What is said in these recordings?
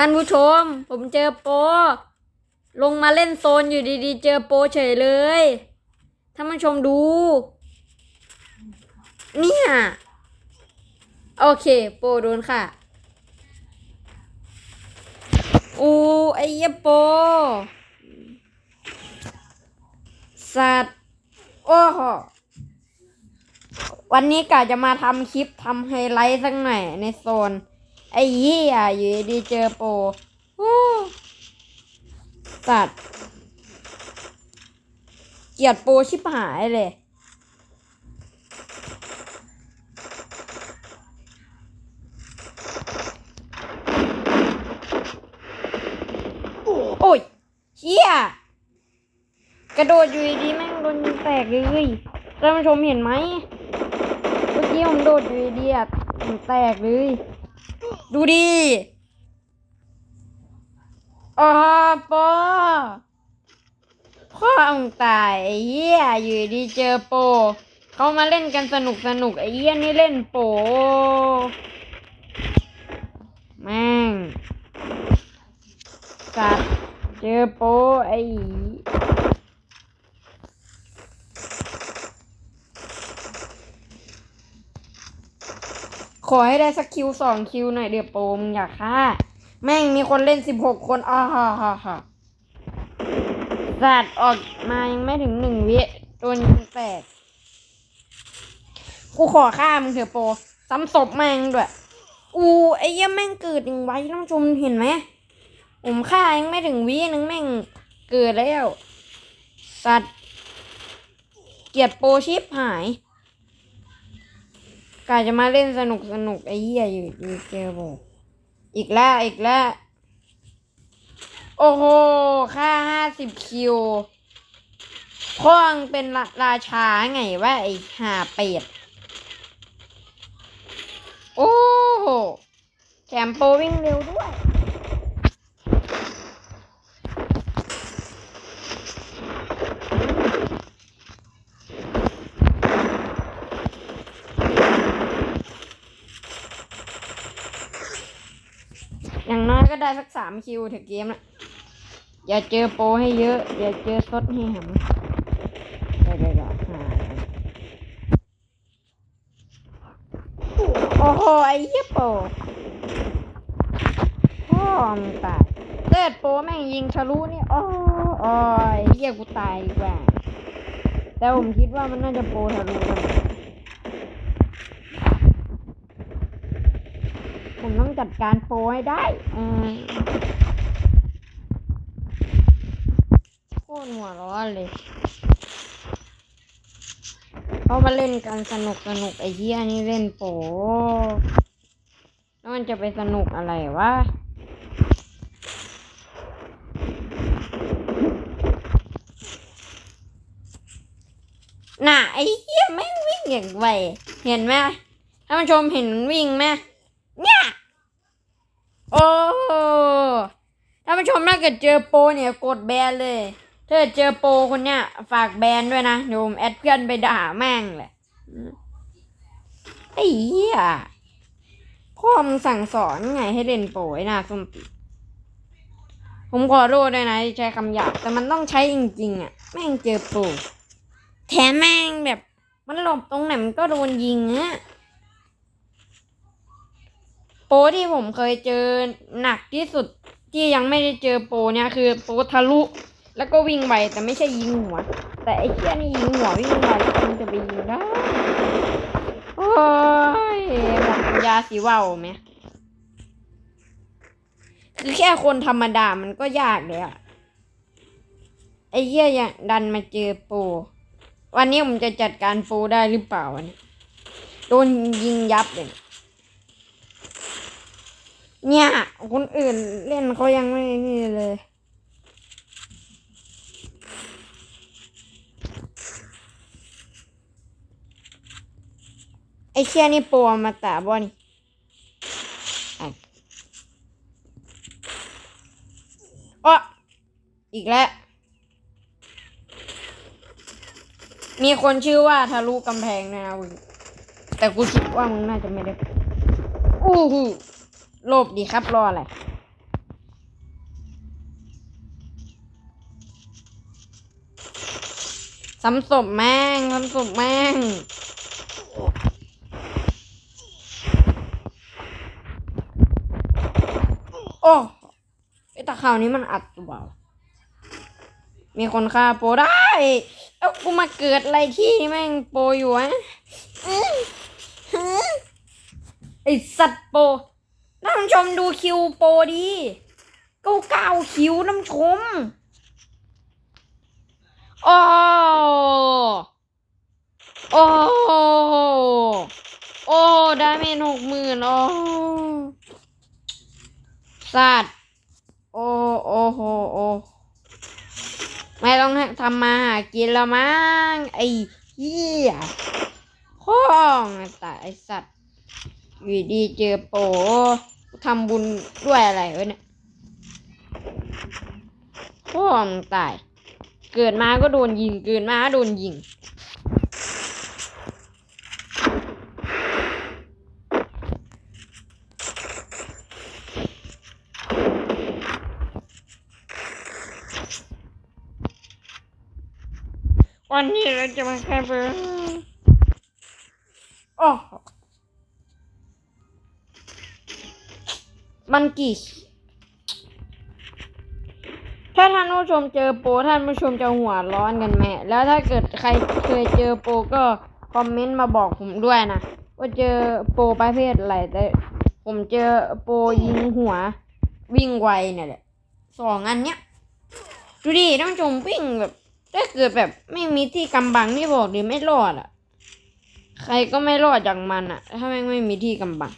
ท่านผู้ชม ผมเจอโป ลงมาเล่นโซนอยู่ดีๆ เจอโปเฉยเลย ท่านผู้ชมดู เนี่ย โอเค โปโดนค่ะ อูไอ้ยโป สัตว์ โอ้โหวันนี้กะจะมาทำคลิปทำไฮไลท์สักหน่อยในโซน ไอ้เหี้ยอยู่ดีเจอโปรโอ้สัตว์เกียดโปรชิบหายเลย โอ้ยเฮียกระโดดอยู่ดีแม่งโดนแตกเลยท่านผู้ชมเห็นไหมเมื่อกี้ผมโดดอยู่ดีๆอะมันแตกเลย ดูดิอ๋อปอพ่อมึงตายไอ้เหี้ยอยู่ดีเจอโป เขามาเล่นกันสนุกสนุกไอ้เหี้ยนี่เล่นโป แม่งสัตว์เจอโปไอ้ ขอให้ได้สักคิวสองคิวหน่อยเดี๋ยวโปมอยากฆ่า แม่งมีคนเล่นสิบหกคนอ้าฮ่าฮ่าฮ่าสัตว์ออกมายังไม่ถึงหนึ่งวิโดนยิงแตก กูขอฆ่ามึงเถอะโปซ้ำศพแม่งด้วย อูไอ้เหี้ยแม่งเกิดยังไวท่านผู้ชมเห็นไหมผมฆ่ายังไม่ถึงวินึงแม่งเกิดแล้ว สัตว์ เกียดโปชิปหาย กาจะมาเล่นสนุกสนุกไอ้เหี้ยอยู่อยู่เจอโบอีกแล้วอีกแล้ว โอ้โห ค่าห้าสิบคิวพ่องเป็นราราชาไงว่าไอ้ห่าเป็ด โอ้โหแถมโปวิ่งเร็วด้วย อย่างน้อยก็ ได้สักสามคิวถอะเกมนะอย่าเจอโปให้เยอะ อย่าเจอซดให้หำได้ได้ได้หาโอ้โห ไอ้เหี้ยโปพ่อมตายเลือดโปแม่งยิงทะลุนี่โอ้อยเหี้ยกูตายดีกว่า แต่ผมคิดว่ามันน่าจะโปทะลุกันม ต้องจัดการโปรให้ได้อ่าโคตรหัวร้อนเลยเขามาเล่นกันสนุกสนุกไอ้เหี้ยนี่เล่นโปแล้วมันจะไปสนุกอะไรวะน่ะไอ้เหี้ยแม่งวิ่งอย่างไวเห็นไหมท่านผู้ชมเห็นวิ่งไหม โอ้ท่านผู้ชมถ้าเกิดเจอโปรเนี่ยกดแบนเลย ถ้าเจอโปรคนเนี้ยฝากแบนด้วยนะเดี๋ยวผมแอดเพื่อนไปด่าแม่งเลยไอ้เหี้ยพ่อมึงสั่งสอนไงให้เล่นโปรไอ้หน้าส้มปีผมขอโทษด้วยนะใช้คำหยาบแต่มันต้องใช้จริงๆอะ แม่งเจอโปรแถมแม่งแบบ มันหลบตรงไหนมันก็โดนยิงอะ โปรที่ผมเคยเจอหนักที่สุดที่ยังไม่ได้เจอโปรเนี่ยคือโปรทะลุแล้วก็วิ่งไปแต่ไม่ใช่ยิงหัว แต่ไอ้เชี่ยนี่ยิงหัววิ่งไปแล้วมันจะไปยิงได้โอ้ยหมดปัญญาสีว่าวไหมคือแค่คนธรรมดามันก็ยากเลยอะไอ้เหี้ยยังดันมาเจอโปรวันนี้ผมจะจัดการโปรได้หรือเปล่าวะเนี่ยโดนยิงยับเลย เนี่ย คนอื่นเล่นเขายังไม่นี่เลย ไอ้เชี่ยนี่โปรอมาตาบ่นี่อะอ้อีกแล้ว มีคนชื่อว่าทะลุกำแพงนะว้ยแต่กูคิดว่ามึงน่าจะไม่ได้อู้หู โลบดีครับรออะไรสำสพแม่งสำสพแม่งโอ้ไอตะข่าวนี้มันอัดเปล่ามีคนฆ่าโปได้ เอ้ากูมาเกิดอะไรที่แม่งโปอยู่อะไอสัตว์โป น้ำชมดูคิวโปรดีเก้าเก้าคิวน้ำชมโอ้โอ้โอ้ดาเมจหกหมื่นโอ้สัตว์โอ้โอ้โหโอ้ไม่ต้องทำมาหากินแล้วมั้งไอ้เหี้ยห้องแต่ไอสัตว์ อยู่ดีเจอโปทำบุญด้วยอะไรวะเนี่ยห้องตาย เกิดมาก็โดนยิง เกิดมาก็โดนยิง วันนี้เราจะมาแค่เบอร์ มันกี่ ถ้าท่านผู้ชมเจอโปรท่านผู้ชมจะหัวร้อนกันไหมแล้วถ้าเกิดใครเคยเจอโปรก็คอมเมนต์มาบอกผมด้วยนะว่าเจอโปรประเภทอะไรแต่ผมเจอโปรยิงหัว วิ่งไวเนี่ยแหละสองอันเนี้ยดูดิท่านผู้ชมวิ่งแบบถ้าเกิดแบบไม่มีที่กำบังที่บอกดิไม่รอดอะ ใครก็ไม่รอดจากมันอะ ถ้าแม่งไม่มีที่กำบัง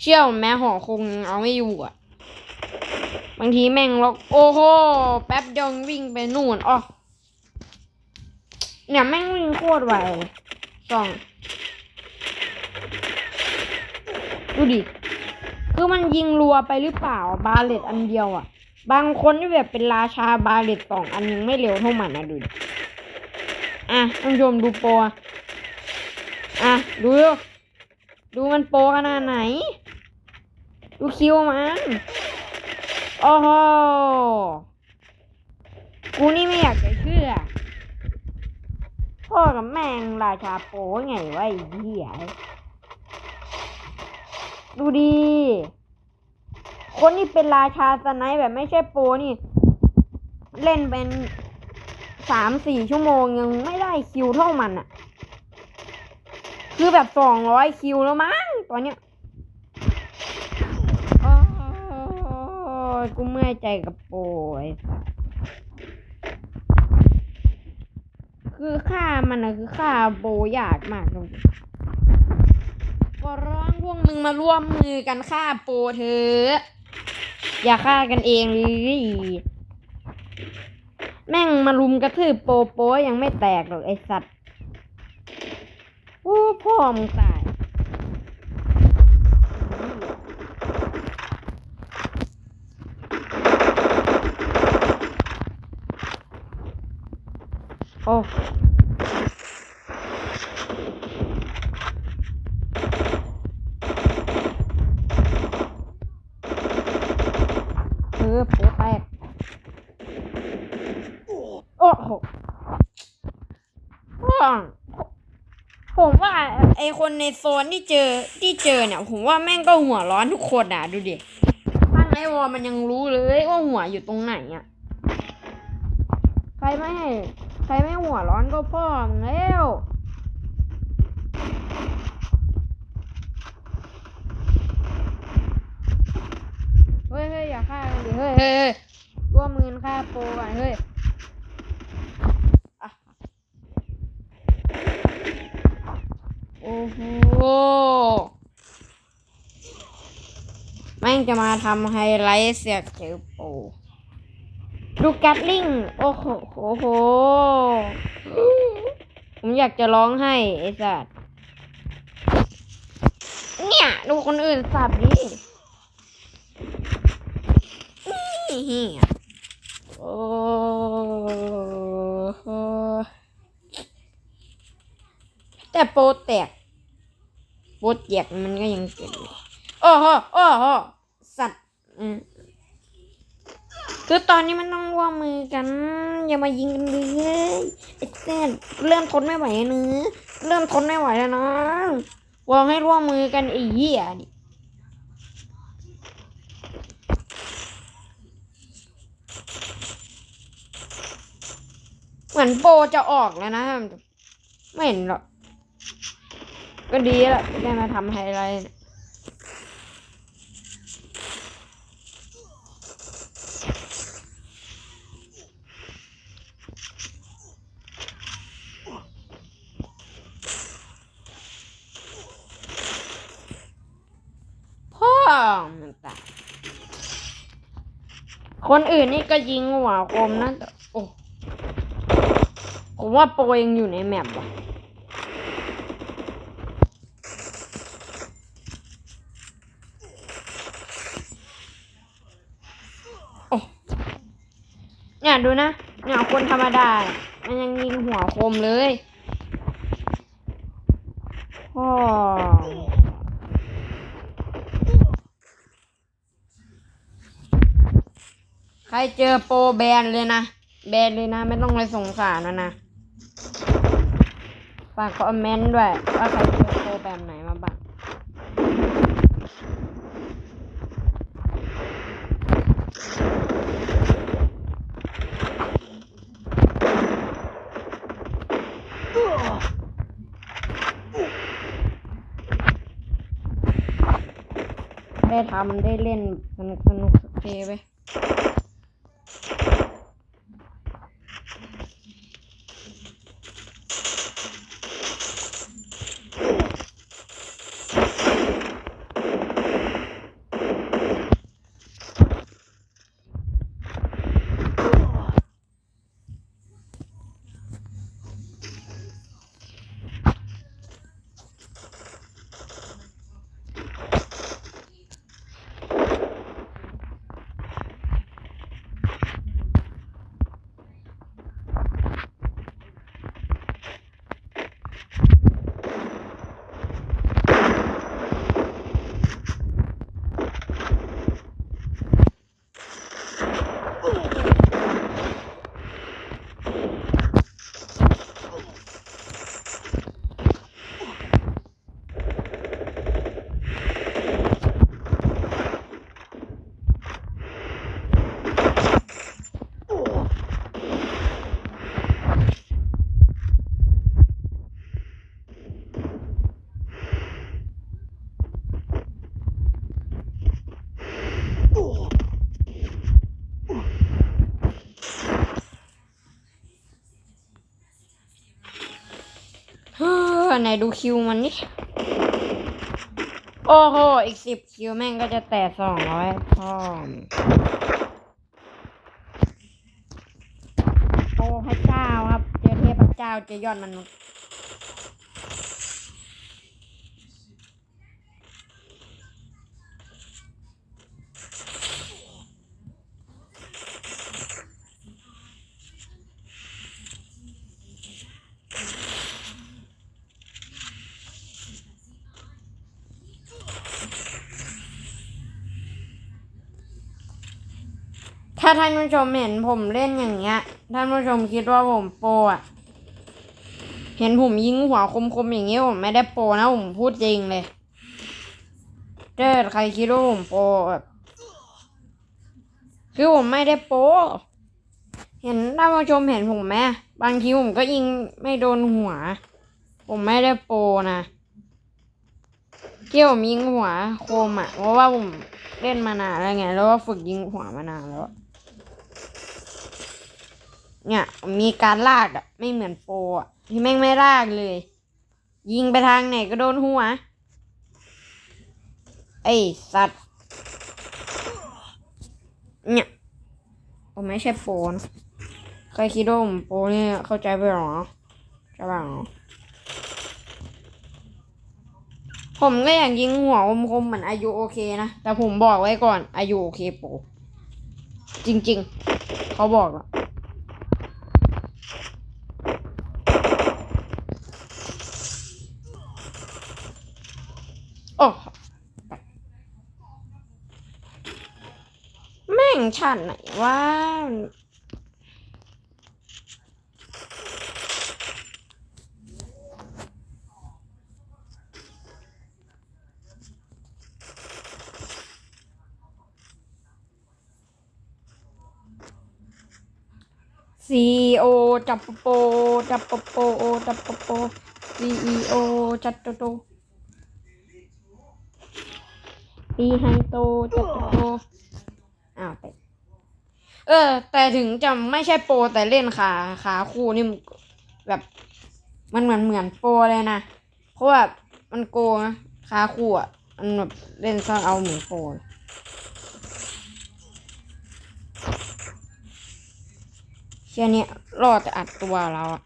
เชี่ยวแม้หอคงเอาไม่อยู่อะ บางทีแม่งล็อกโอ้โหแป๊บเดียววิ่งไปนู่นอ๋อเนี่ยแม่งวิ่งโคตรไวสองดูดิ คือมันยิงรัวไปหรือเปล่าบาเลตอันเดียวอะ บางคนที่แบบเป็นราชาบาเลตสองอันยังไม่เร็วเท่ามันนะดูดิ อะท่านผู้ชมดูโปรอะ ดู ดูดูมันโปรขนาดไหน ดูคิวมันโอ้โหกูนี่ไม่อยากจะเชื่อ พ่อกับแม่งราชาโป้ไงวะไอ้เหี้ยดูดี คนที่เป็นราชาสไนแบบไม่ใช่โปนี่ เล่นเป็นสามสี่ชั่วโมงยังไม่ได้คิวเท่ามันอะคือแบบสองร้อยคิวแล้วมั้งตอนเนี้ยโอ้ ยกูเมื่อยใจกับโปรคือฆ่ามันอะคือฆ่าโปรยากมากเลยก็ร้องพวกมึงมาร่วมมือกันฆ่าโปรเถอะอย่าฆ่ากันเองเลยแม่งมารุมกระทืบโปโปยังไม่แตกหรอกไอสัตว์โอ้พ่อมึงตาย โอ้เออโปแตกโอ้โหพ่อผมว่าไอคนในโซนที่เจอที่เจอเนี่ย ผมว่าแม่งก็หัวร้อนทุกคนอะ ดูดิตั้งไอวอมันยังรู้เลยว่าหัวอยู่ตรงไหนอะใครไม่ให้ ใครไม่หัวร้อนก็พ่อมึงแล้วเฮ้ยเฮ้ยอย่าฆ่ากันดิเฮ้ยเฮ้ยร่วมมือฆ่าโปรก่อนเฮ้ยโอ้โหแม่งจะมาทำไฮไลท์เสียเจอโปร ดูแกตลิงโอ้โหโหโห ผมอยากจะร้องให้ไอ้สัตว์เนี่ย ดูคนอื่นสับดินี่เหี้ยโอ้โหแต่โปรแตกโปรแตกมันก็ยังเกิดอยู่โอ้โหโอ้โหสัตว์อืม คือตอนนี้มันต้องร่วมมือกัน อย่ามายิงกันเลยไอ้เส้นเริ่มทนไม่ไหวเนื้อเริ่มทนไม่ไหวแล้วนะวางให้ร่วมมือกันไอ้เหี้ยดิเหมือนโปจะออกแล้วนะ ไม่เห็นหรอก ก็ดีแหละได้มาทำไฮไลท์เนี่ยพ่อมัน ตาคนอื่นนี่ก็ยิงหัวคมนะแต่โอ้ผมว่าโปรยังอยู่ในแมปว่ะเนี่ยดูนะเนี่ยคนธรรมดา มันยังยิงหัวคมเลยพ่อใค รเจอโปรแบนเลยนะ แบนเลยนะ ไม่ต้องไปสงสารนะนะ ฝากคอมเมนต์ด้วย ว่าใครเจอโปรแบบไหนมาบ้างได้ทำได้เล่นสนุกสนุกโอเคไปเฮ้อไหนดูคิวมันนี่ โอ้โห อีกสิบคิวแม่งก็จะแตะสองร้อยพ่อโอ้พระเจ้าครับ เจอเทพเจ้าเจอยอดมนุษย์ ถ้าท่านผู้ชมเห็นผมเล่นอย่างเงี้ย ท่านผู้ชมคิดว่าผมโปรอะ เห็นผมยิงหัวคมๆอย่างเงี้ยผมไม่ได้โปรนะผมพูดจริงเลยเด้อใครคิดว่าผมโปรแบบคือผมไม่ได้โปรเห็นท่านผู้ชมเห็นผมไหมบางทีผมก็ยิงไม่โดนหัว ผมไม่ได้โปรนะที่ผมยิงหัวคมอะ เพราะว่าผมเล่นมานานแล้วไง แล้วก็ฝึกยิงหัวมานานแล้ว เนี่ยมีการลากอะไม่เหมือนโปรอะที่แม่งไม่ลากเลย ยิงไปทางไหนก็โดนหัว ไอสัตว์ เนี่ยผมไม่ใช่โปรนะใครคิดว่าผมโปรเนี่ยเข้าใจไปหรอใช่ป่ะผมก็อย่ากยิงหัวคมๆเหมือนอายุโอเคนะ แต่ผมบอกไว้ก่อนอายุโอเคโปรจริง ๆ เขาบอกอะโอ้แม่ง ชาตไหนวะซีโอจับปะโปจับโปะโปจับโปซีโอจัดโตโตปีไฮโตจัดโตโตอ้าวไป เออ แต่ถึงจะไม่ใช่โปรแต่เล่นขาขาคู่นี่แบบมันเหมือนเหมือนโปรเลยนะ เพราะว่ามันโกงนะขาคู่อะมันแบบเล่นซ่อนเอาเหมือนโปรเลยเชี่ยเนี่ยรอดจะอัดตัวเราอะ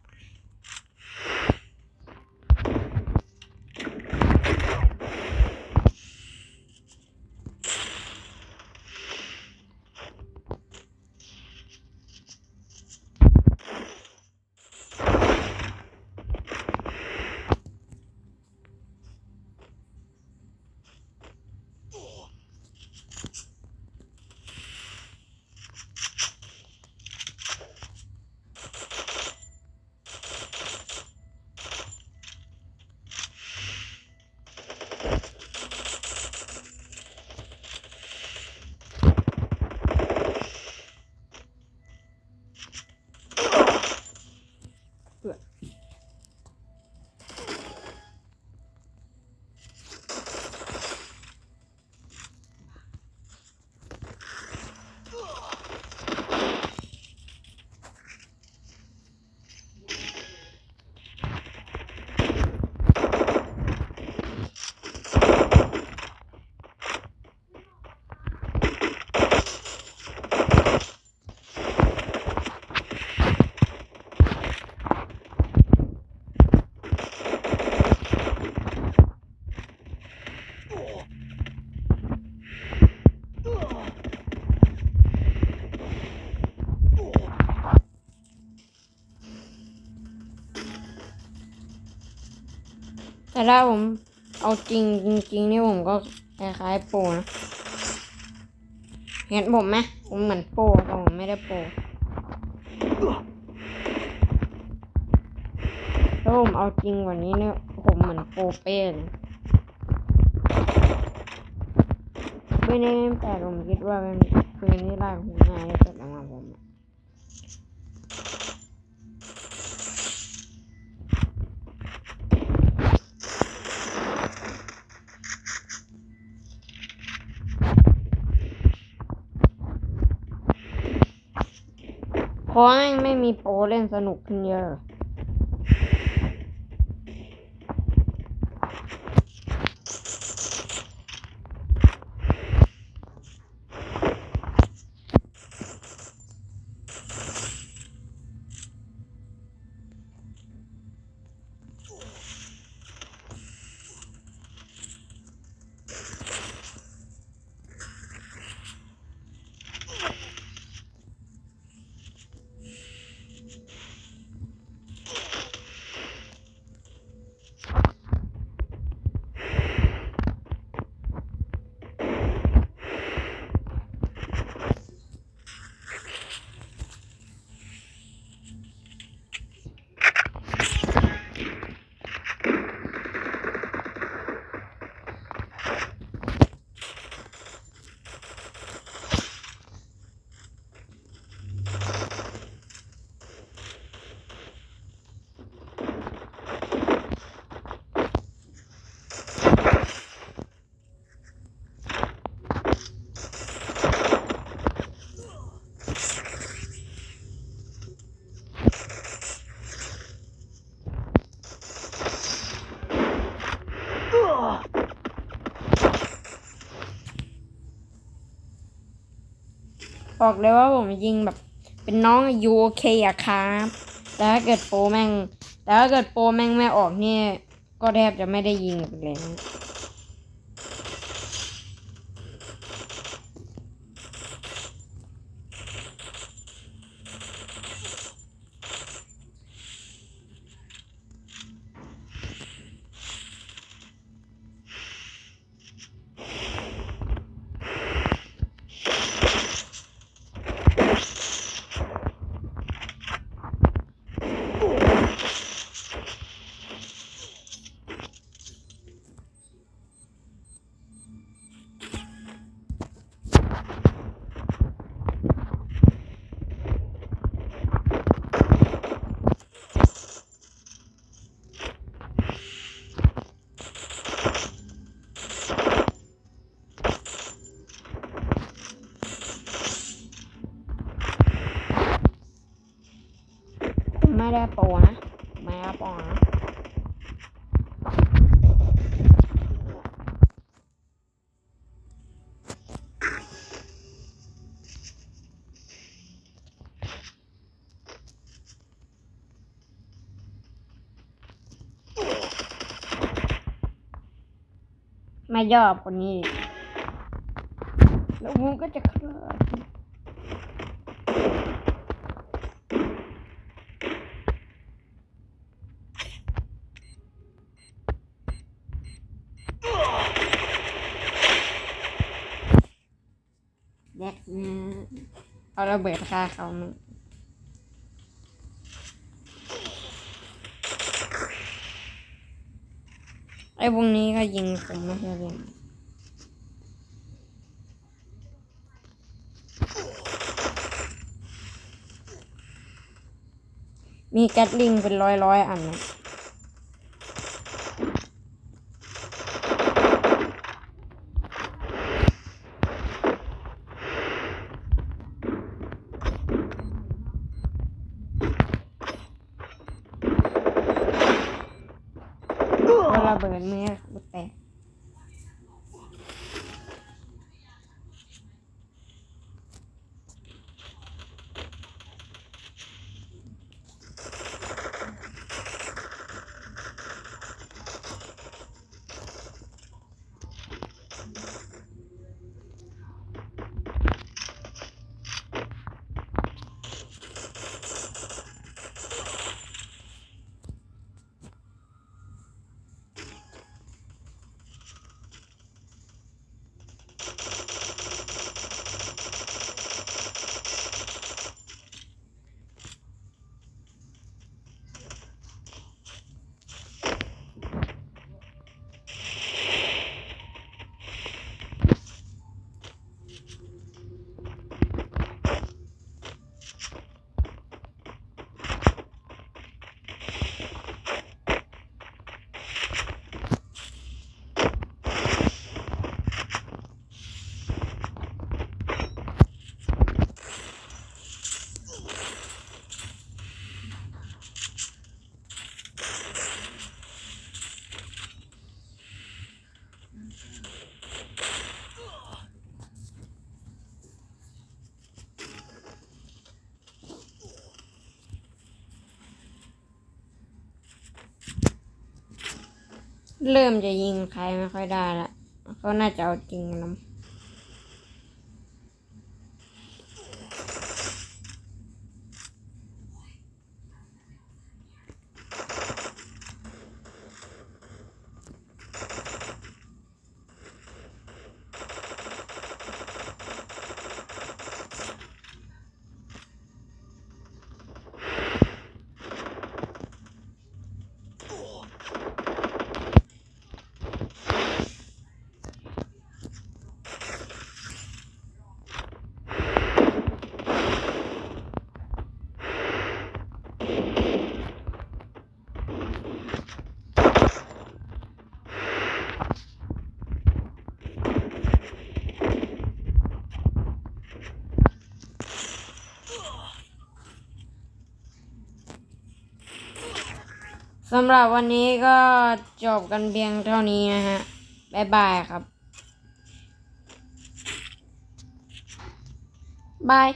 ถ้าผมเอาจริงจริงๆนี่ผมก็คล้ายๆโปนะ เห็นผมไหมผมเหมือนโปแต่ผมไม่ได้โปถ้าผมเอาจริงกว่านี้เนี่ยผมเหมือนโปเป้เลยไม่ได้แต่ผมคิดว่าเป็นปืนที่ลากหูง่ายที่สุดสำหรับผม เพราะแม่ไม่มีโปรเล่นสนุกขึ้นเยอะ บอกเลยว่าผมยิงแบบ เป็นน้องยูโอเคอะครับแต่ถ้าเกิดโปรแม่งแต่ถ้าเกิดโปรแม่งไม่ออกเนี่ยก็แทบจะไม่ได้ยิงเลยนะ ได้โปรนะ ไม่ได้โปรนะไม่ยอบคนนี้ แล้วมึงก็จะฆ่าแยกนะเอา ระเบิดฆ่าเขามึงไอ้พวกนี้ก็ยิงผมไม่ใช่เรื่องมีแก๊สลิงเป็นร้อยร้อยๆอันนะ เริ่มจะยิงใครไม่ค่อยได้ละเขาน่าจะเอาจริงนะ สำหรับวันนี้ก็จบกันเพียงเท่านี้นะฮะ บ๊ายบายครับ บาย